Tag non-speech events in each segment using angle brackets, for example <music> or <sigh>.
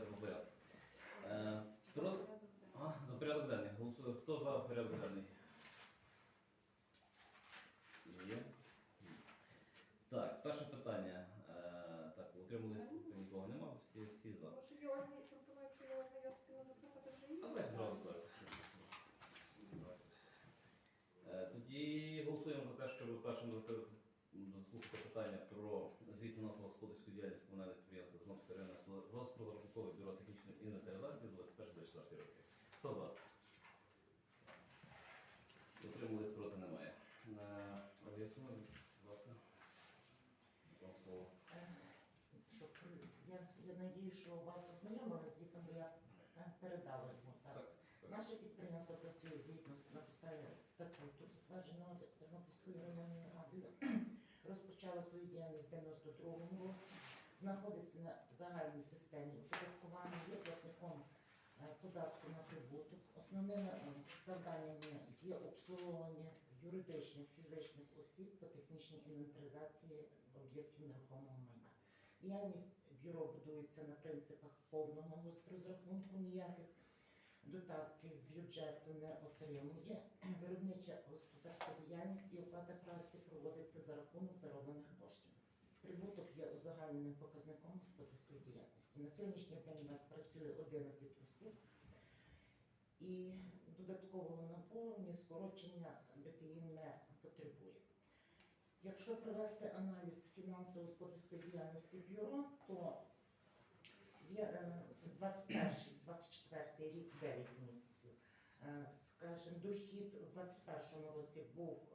по порядку. Е, про- А, за порядок денний. Голосую. Хто за порядок денний? Є. Так, перше питання. Е, так, утримались, це нікого нема, всі, всі за. Може, Георгій пропонує, якщо Георгій Йосипівна заслухати вже А давайте зразу так. Е, Тоді голосуємо за те, щоб першим заслухати питання про звіт на господарську діяльність комунальних підприємств Тернопільської районної госпрозрахункове бюро технічної інвентаризації з 21-24 роки. Хто за? Утримались проти немає. Е, Об'яснюємо, будь ласка. Вам слово. Е, Щоб я, я надію, що вас ознайомили з віком, я е, передала його. Так. Так, так. Наше підприємство працює згідно на підставі статуту, затвердженого Тернопільською районною радою. <clears throat> Розпочало свою діяльність в 92-му році, знаходиться на загальній системі оподаткування, є платником е, податку на прибуток. Основними е, завданнями є обслуговування юридичних фізичних осіб по технічній інвентаризації об'єктів нерухомого майна. Діяльність бюро будується на принципах повного госпрозрахунку, ніяких дотацій з бюджету не отримує. Виробнича господарська діяльність і оплата праці проводиться за рахунок зароблених коштів. Прибуток є узагальненим показником господарської діяльності. На сьогоднішній день у нас працює 11 осіб. І додаткового ні скорочення БТІ не потребує. Якщо провести аналіз фінансово-господарської діяльності бюро, то є е, 21-24 рік 9 місяців. Е, Скажімо, дохід у 2021 році був е,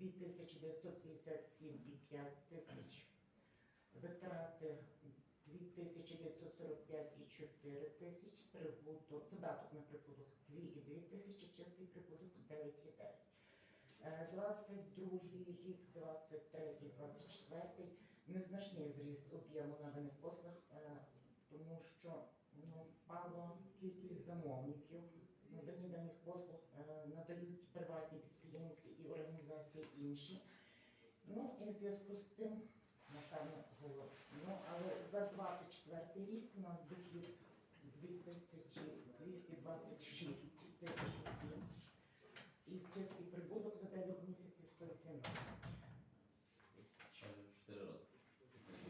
2957,5 тисяч, витрати 2945,4 тисяч, прибуток, податок на прибуток 2,2 тисячі, чистий прибуток 9,9. Е, 22 рік, 23, 24 незначний зріст об'єму наданих послуг, е, тому що ну, впала кількість замовників. Надані даних послуг е, надають приватні організації інші. Ну і в зв'язку з тим, напевно, говорю. Ну, але за 24 рік у нас дохід 2226 тисяч осіб. І чистий прибуток за 9 місяців 118 тисяч.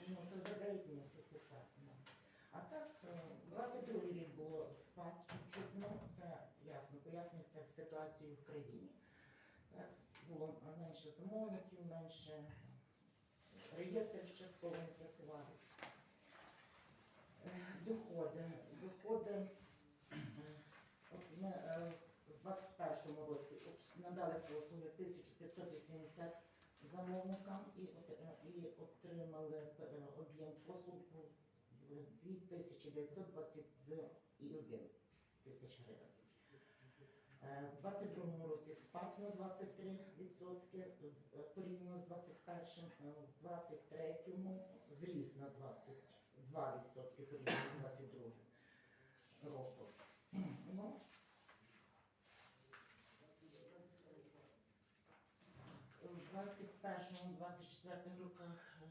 Ну, то за 9 місяців так. Ну. А так, е, 22 рік було спад чуть-чуть, ну це ясно, пояснюється ситуацію в країні. Було менше замовників, менше реєстрів частково не працювали. Е, Доходи. Доходи е, е, в 21 році надали послуги 1580 замовникам і, от- і отримали об'єм послуг був 2922,1 тисяч гривень. В 22 році спад на 23% е, порівняно з 21-м, е, в 23-му зріс на 22% порівняно з 22 роком. Ну, в 21-24 роках е,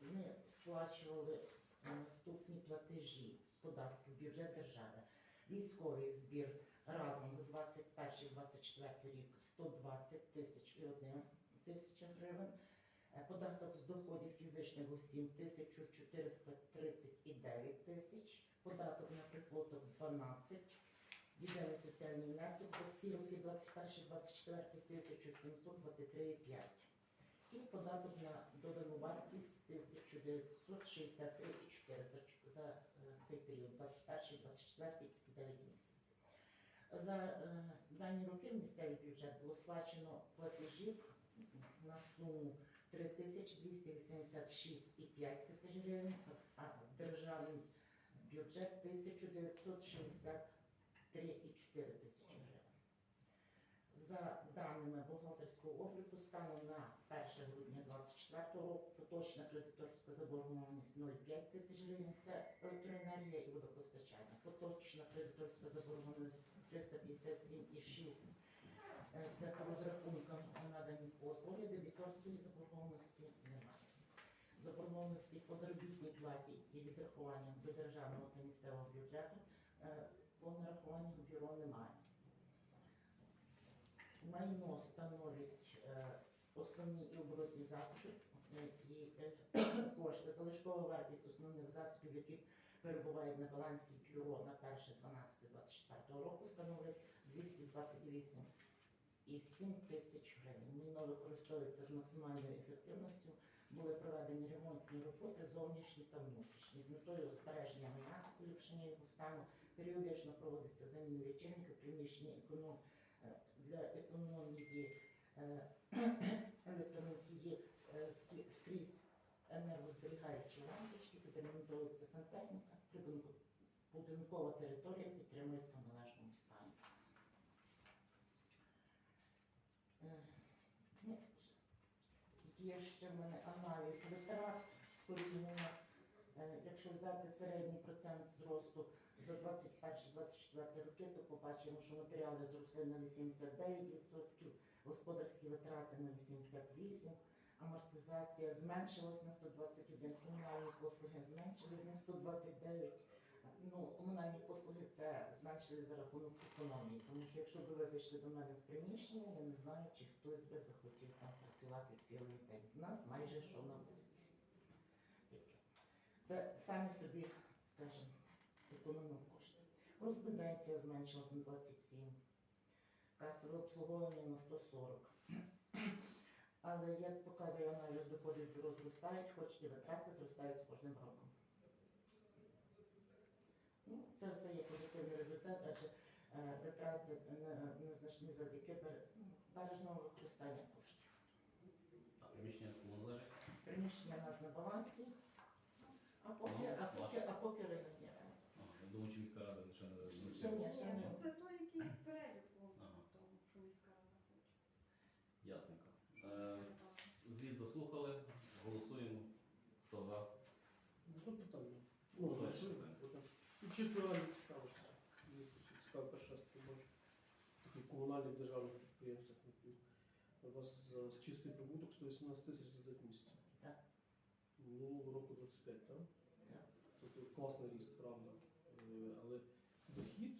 ми сплачували е, наступні платежі податки в бюджет держави. Військовий збір разом за 21-24 рік 120 тисяч і 1 тисяча гривень. Е, Податок з доходів фізичних осіб 1439 тисяч. Податок на приплаток 12. Єдиний соціальний внесок за всі роки 21-24 1723,5. І податок на додану вартість 1963,4 за, за е, цей період, 21-24 9 місяців. За е, дані роки в місцевий бюджет було сплачено платежів на суму 3286,5 тисяч гривень, а в державний бюджет 1963,4 тисячі гривень. За даними бухгалтерського обліку, станом на 1 грудня 2024 року поточна кредиторська заборгованість 0,5 тисяч гривень – це електроенергія і водопостачання. Поточна кредиторська заборгованість 357,6 Е, це по розрахункам за надані послуги, дебіторської заборгованості немає. заборгованості по заробітній платі і відрахуванням до державного та місцевого бюджету е, по нарахуванням бюро немає. Майно становить е, основні і оборотні засоби е, і <coughs> кошти, залишкова вартість основних засобів, які перебувають на балансі бюро на 1.12.24 року, становить 228,7 тисяч гривень. Майно використовується з максимальною ефективністю. Були проведені ремонтні роботи зовнішні та внутрішні з метою збереження майна, поліпшення його стану. Періодично проводиться заміна лічильника, приміщення економ е, для економії е, <clears throat> електроносії е, скрізь енергозберігаючі лампочки, підремонтовується сантехніка, прибудинку- будинкова територія підтримується в належному стані. Е, ну, Є ще в мене аналіз витрат порівняно. Е, Якщо взяти середній процент зросту за 21-24 роки, то побачимо, що матеріали зросли на 89%, господарські витрати на 88%, амортизація зменшилась на 121, комунальні послуги зменшились на 129. Ну, комунальні послуги це зменшили за рахунок економії, тому що якщо б ви зайшли до мене в приміщення, я не знаю, чи хтось би захотів там працювати цілий день. У нас майже що на вулиці. Це самі собі, скажімо, економимо кошти. Кореспонденція зменшилась на 27, касове обслуговування на 140. Але як показує аналіз доходів бюро зростають, хоч і витрати зростають з кожним роком. Ну, це все є позитивний результат, адже е, витрати не- незначні завдяки бер- ну, бережного використання коштів. А приміщення кому належить? Приміщення у нас на балансі, а поки, а поки, а поки є. Ага, я думаю, чи міська рада ще не Ще ні, ще Ні, ну це той, який переліку Ага. тому, що міська рада хоче. Ясненько. Е, Звіт заслухали, голосуємо. Хто за? Ну, питання. Ну, Точно. голосуємо. потім. І чисто ради цікавості. Мені цікаво перший раз. Такі комунальні державні підприємства. такі. У вас за чистий прибуток 118 тисяч за 9 місяців. Так. Минулого року 25, так? Так. Тобто класний ріст, правда. Е, Але дохід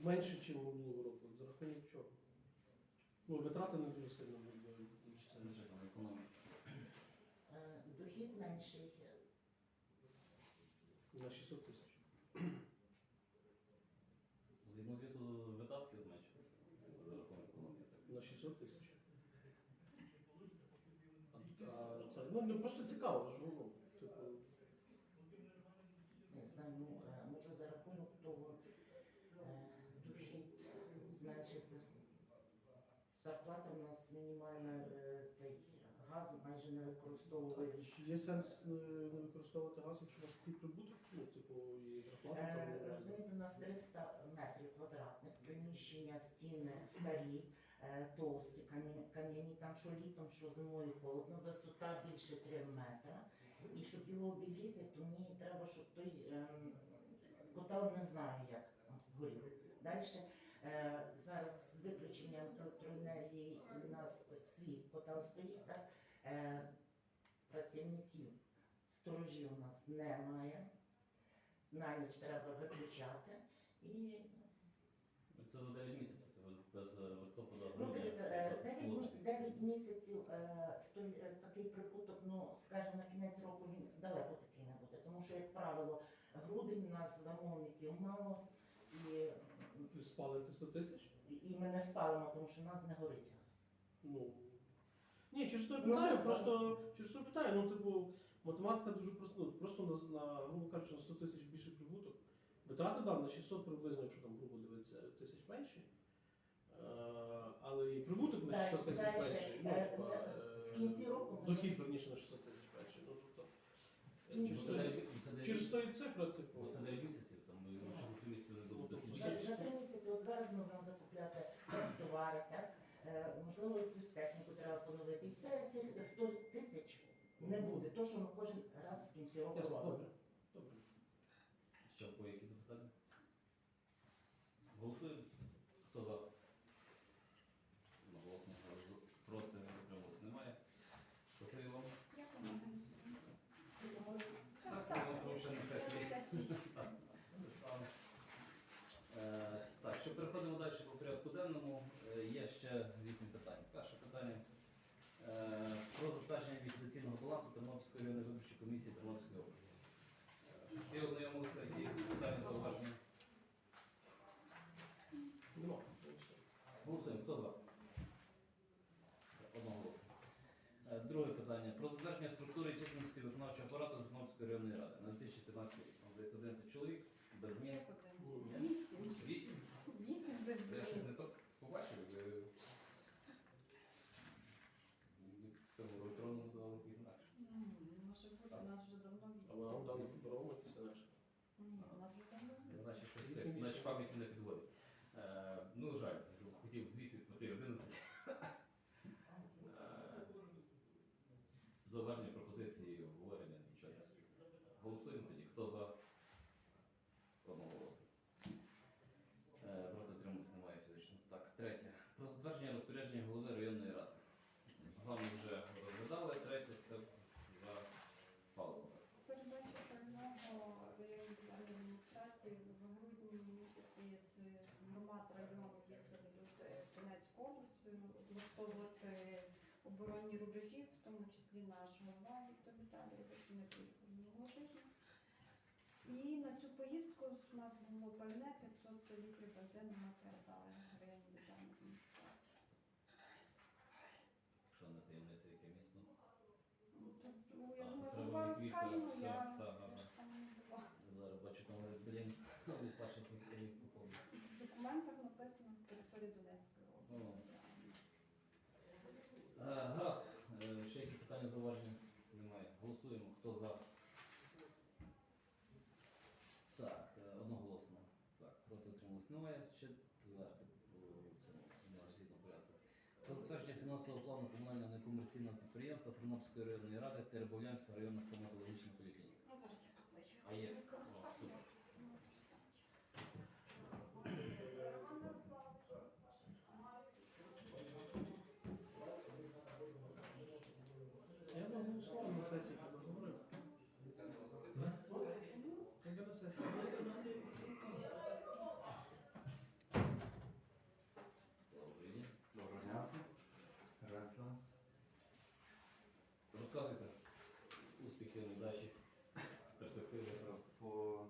менше, ніж минулого року. За рахунок чого? Ну, витрати не дуже сильно Це вищі. не там економія. Е, Дохід менший, На 600 тисяч. Згідно звіту видатки зменшилися за рахунок економії. На 600 тисяч. А, а це, ну, не просто цікаво, ж, ну, типу, не знаю, ну, е, може за рахунок того е, дохід зменшився. Зарплата у нас мінімальна, е, газ майже не використовує. чи є сенс е, не використовувати газ, якщо у вас такий прибуток, ну, типу, і зарплата там. Е, Розумієте, у нас 300 метрів квадратних, приміщення, стіни старі, е, товсті, кам'я- кам'яні, там що літом, що зимою холодно, висота більше 3 метра. І щоб його обігріти, то мені треба, щоб той ем, котел не знаю, як горів. Далі зараз з виключенням електроенергії у нас свій котел стоїть, так? Е, працівників сторожів у нас немає. На ніч треба виключати. І Це за 9 місяців, це без е, листопада. ну, дивіться, 9, було мі- таке. 9 місяців е, е, такий прибуток, ну скажімо, на кінець року він далеко такий не буде. Тому що, як правило, грудень у нас замовників мало і, Ви спалите 100 тисяч? і ми не спалимо, тому що в нас не горить газ. Ну. Ні, через то я Ну, питаю, просто через то я питаю, ну, типу, математика дуже просто, ну, просто на, на грубо кажучи, на 100 тисяч більше прибуток. Витрати дам на 600 приблизно, якщо там грубо дивитися, тисяч менші. Е, але і прибуток на 600 тисяч менший. Ну, е, типа, е, е, в кінці року ми- Дохід, верніше, на 600 тисяч менший. Ну, тобто, В кінці через Це то- 9 це 9 через то і цифра, типу. Бо це 9 місяців, там ну, ще за 3 місяці не буде Ну, дохід. За, за три місяці, от зараз ми будемо закупляти товари? Е, можливо, якусь техніку треба поновити. І це цих 100 тисяч не буде. То, що ми кожен раз в кінці року робимо. добре. Добре. Ще по які запитання? Голосуємо. Хто за? Одноголосно. За- Проти утрималось немає. Василь балансу Тернопільської районної виборчої комісії Тернопільської області. Всі ознайомилися, які питання зауваження. Нема. Голосуємо. Хто за? Одноголосно. Е, Друге питання. Про затвердження структури і численності виконавчого апарату Тернопільської районної ради на 2015 рік. Там здається 11 чоловік, без змін. Як один? Вісім. Вісім? Вісім без Я щось змін. не так побачив. ви- В цьому електронному договорі інакше. Бути, у нас вже давно вісім. паперовому якось інакше. Ні, у нас вже давно вісім. Значить, щось Вісім це, більше. значить пам'яті не підводить. Е, ну, жаль, хотів з 8 плати 11. Е, Зауваження пропозиції обговорення нічого не. Голосуємо тоді. Хто за? Одноголосно. Е, Проти утримуватися немає фізично. Так, третє. Про затвердження розпорядження голови районної ради. Главне вже розглядали, третє це за Павлова. Передачу пального районної державної адміністрації в грудні місяці з громад району їздили люди в Донецьку область влаштовувати оборонні рубежі, в тому числі нашого голова Віктор Віталійович не приїхав тижня. І на цю поїздку у нас було пальне 500 літрів бензину ми передали районній державній адміністрації. Що не таємниця, яке місто? Ну, тут, ну, А, я то думаю, треба голова від Віктора, розкажемо, все, я так, так, я ж так. там не була. Зараз бачу, там говорить, блін, від ваших місцевих поповнень. В документах написано територія Донецької Ну. області. Е, Гаразд, Е, ще які питання зауваження? Немає. Голосуємо. Хто за? Так, е, одноголосно. Так, проти отрималось нове. Четверте згідно порядку. Про затвердження фінансового плану комунального некомерційного підприємства Тернопільської районної ради Теребовлянська районна стоматологічна поліклініка. Ну, зараз я покличу. А є? О, супер. Розказуйте. Успіхи, удачі, перспективи. По...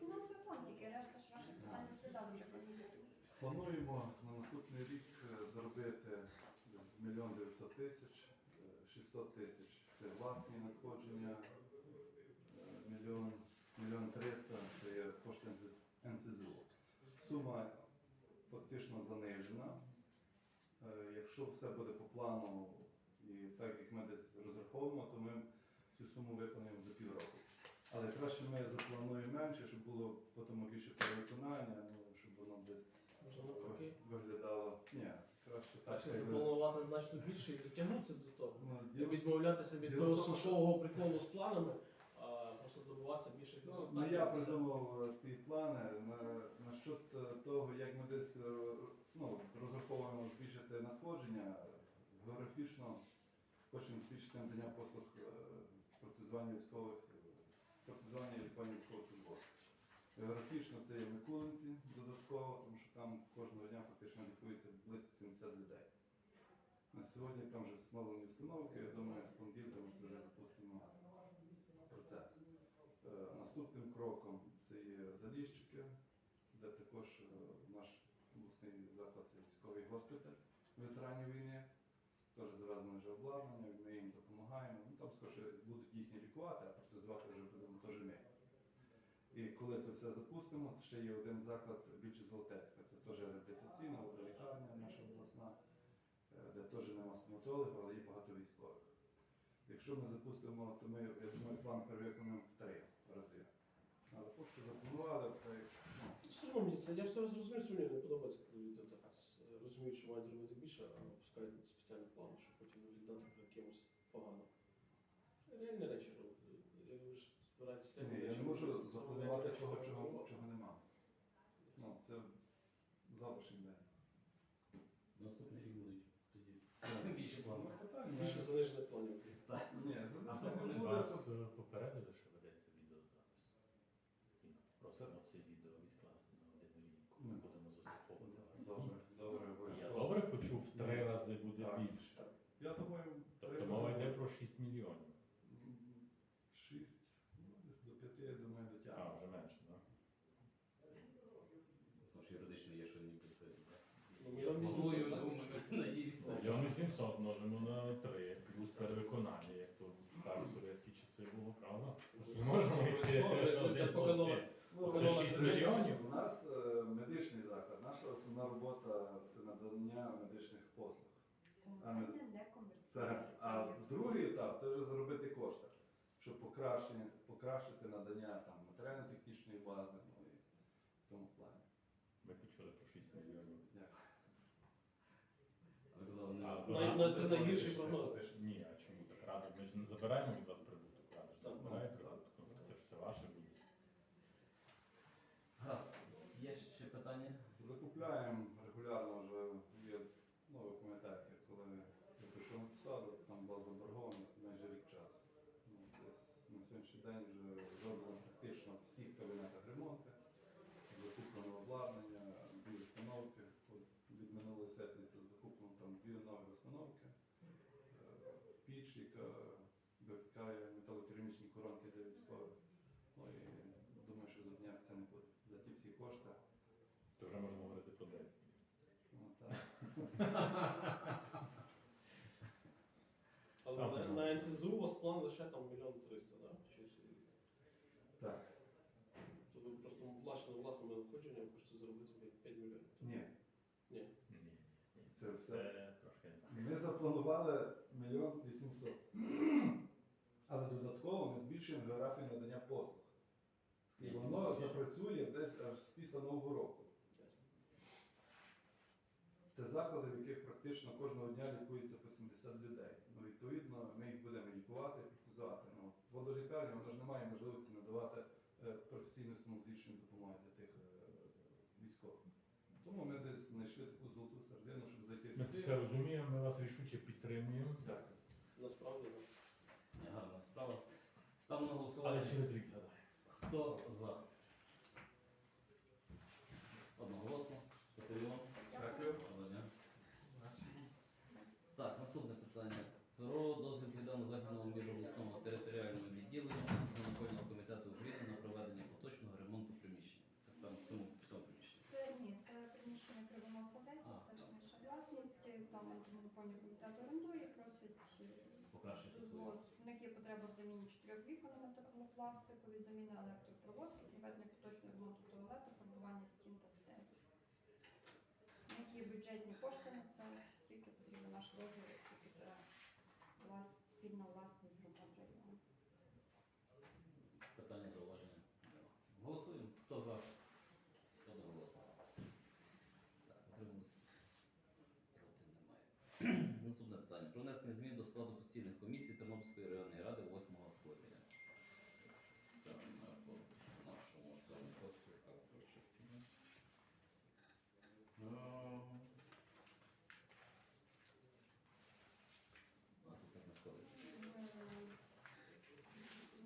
Фінансовий план, тільки решта ж ваших питань розглядали вже комісії. Плануємо на наступний рік е, заробити мільйон 900 тисяч, е, 600 тисяч це власні надходження, е, мільйон, мільйон 300 це є кошти НСЗУ. Сума фактично занижена. Е, Якщо все буде по плану розраховуємо, то ми цю суму виконаємо за півроку. Але краще ми заплануємо менше, щоб було потім більше перевиконання, ну, щоб воно десь навпаки. виглядало. Ні, краще так. Краще запланувати значно більше і дотягнутися до того. Ну, Не діло- відмовлятися від Діло того в тому, що- сухого приколу з планами, а просто добуватися більших Ну, результатів. ну, я все. придумав е, ті плани на, насчет е, того, як ми десь е, ну, розраховуємо збільшити надходження. Географічно хочемо збільшити надання послуг е, протезування військових, е, протезування і лікування військовослужбовців. Географічно це є Миколинці додатково, тому що там кожного дня фактично лікується близько 70 людей. На сьогодні там вже встановлені установки, я думаю, з понеділка ми це вже запустимо процес. Е, Наступним кроком це є Заліщики, де також наш обласний заклад це військовий госпіталь ветеранів війни. Теж завезено вже обладнання, ми їм допомагаємо. Ну, там скоріше будуть їхні лікувати, а протезувати вже будемо теж ми. І коли це все запустимо, ще є один заклад більше Золотецька. Це теж реабілітаційна лікарня наша обласна, е, де теж нема стоматологів, але є багато військових. Якщо ми запустимо, то ми, я думаю, план перевиконуємо в три рази. Але поки що запланували, то ну, це, я все зрозумів, мені не подобається, коли люди так е, розуміють, що мають зробити більше, а опускають спеціальні плану, щоб потім віддати при якимось погано. Реальні речі робити. Я ви ж збираєтесь ні, речі. я не можу запланувати того, чого, чого нема. Ну, це завтрашній день. Наступний рік будуть тоді. Більше планів. Ну, питань Більше немає. занижених планів. Ні, А завжди то не вони буде. вас то- е, попередили, що ведеться відеозапис. І просимо це відео відкласти на годину лінку. Ми Ну. будемо заслуховувати вас. Добре, добре, Я обов'язково. добре почув, в три рази буде Так. більше. Я думаю, Тобто треба мова йде зробити. про 6 мільйонів. Так? думаю, надіюсь. так. Мільйон 800 множимо на 3, плюс перевиконання, як то в старі совєтські часи було, правда? Можемо йти один по один. Це 6 мільйонів? У нас е, медичний заклад, наша основна робота це надання медичних послуг. Це, а другий етап це вже заробити кошти, щоб покращення, покращити надання там матеріально-технічної бази, ну і в тому плані. Ми почули про 6 мільйонів. Дякую. Ви казали, не А, На- Най- най- це найгірший прогноз. Ні, а чому так рада? Ми ж не забираємо від вас прибуток, рада ж не Так, забирає так. прибуток. Це все ваше буде. Гаразд. Є ще питання? Закупляємо регулярно вже є, ну ви пам'ятаєте, коли я прийшов на посаду, там була заборгованість майже рік часу. Ну, десь на сьогоднішній день вже зроблено практично в всіх кабінетах ремонти, закуплено обладнання, дві установки. От від минулої сесії тут закуплено там дві нові установки, е, піч, яка випікає металокерамічні коронки для військових. Ну і думаю, що зупинятися не буде. За ті всі кошти. То вже можемо говорити про 9 Ну, так. <laughs> Але на, на НЦЗУ у вас план лише там мільйон триста, так? Чи, Так. то ви просто власними власними надходженнями хочете зробити 5 мільйонів? Ні, Ні, ні, ні. це все. Це трошки не так. Ми запланували мільйон вісімсот. <clears throat> Але додатково ми збільшуємо географію надання послуг. І воно запрацює десь аж після Нового року. Це заклади, в яких практично кожного дня лікується по 70 людей. Ну, відповідно, ми їх будемо лікувати, протезувати. Ну, водолікарня, вона ж не має можливості надавати е, професійну стоматологічну допомогу для тих е, військових. Тому ми десь знайшли таку золоту середину, щоб зайти Ми це все розуміємо, ми вас рішуче підтримуємо. Дякую. Насправді, справа. Ставимо на голосування. Але через рік згадаємо. Хто за? Одноголосно. Вам. Дякую. Доброго. Так, наступне питання. Про дозвіл відомого західного міжобласного територіального відділення Монопольного комітету України на проведення поточного ремонту приміщення. Це там в цьому в цьому приміщенні. Це ні, це приміщення Кривоноса 10, А, теж наша власність. Там антимонопольний комітет орендує, просить е, Покращити свою. дозволити. У них є потреба в заміні чотирьох вікон на металопластикові, заміна електропроводки, приведення поточного ремонту туалету, фарбування стін та стелі. Є бюджетні кошти на це, тільки потрібно наш дозвіл, оскільки це влас- спільна власність громад району. Питання, зауваження? Голосуємо. Хто за? Одноголосно. Так, утримались. Проти немає. Наступне питання. Про внесення змін до складу постійних комісій Тернопільської районної ради 8 скликання. Це на по нашому цьому поспіху. А сходиться.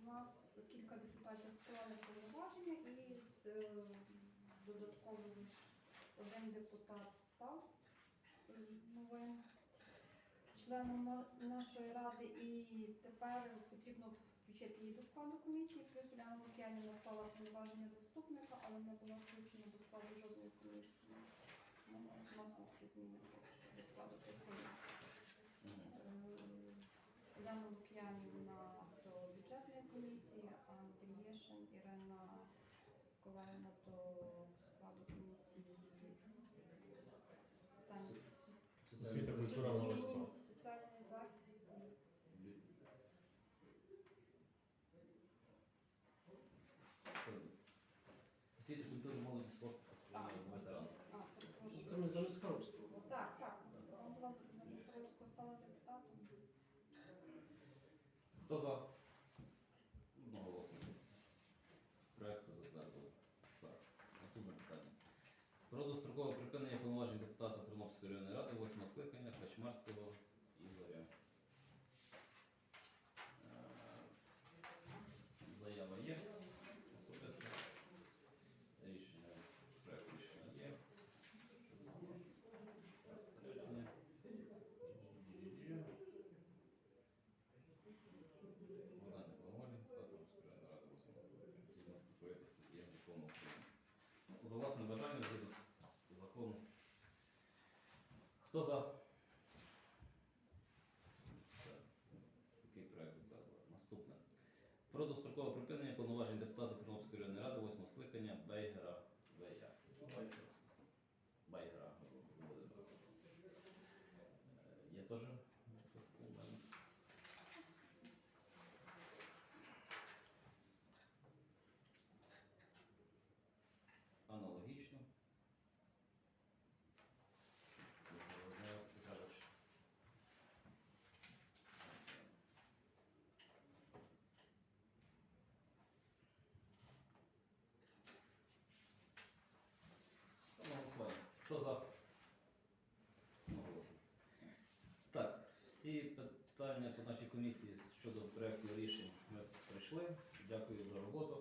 У нас кілька депутатів склали повноваження і е, додатково один депутат став е, новим членом нашої ради, і тепер потрібно включити її до складу комісії. Плюс Уляна Лук'янівна склала повноваження заступника, але не була включена до складу жодної комісії. Вносимо такі зміни до складу. Мгм. Уляна Лук'янівна до бюджетної комісії, а Андрієшин Ірина Ковальна до складу комісії з питань Освіта, культура, молодь, спорт. соціальний захист. Освіти, культури, молоді, спорт, ветеран. А, Ну, перепрошую. Це ми замість Харовського. Так, так. Вона була з Міського стала депутатом. Хто за? Одноголосно. Проект затвердили. Так, наступне питання. Про дострокове припинення повноважень депутата Тернопільської районної ради 8 скликання Качмарського Ігоря. Е, Заява є. Особисто. Рішення, проект рішення є. Розпорядження. Богдан Коломолі, Катеринської районної ради 8 скликання. Згідно з статутою статті закону України. Ну, За власним бажанням згідно закону Хто за? Так, Такий проект затвердили. Наступне. Про дострокове припинення повноважень депутата Тернопільської районної ради 8 скликання Бейгера Вея. Байгера Володимира. Е, Є теж у мене. Аналогічно. Володимир Цикавич. Ставимо на голосування. Хто за? Так, всі питання по нашій комісії щодо проєкту рішень ми пройшли. Дякую за роботу.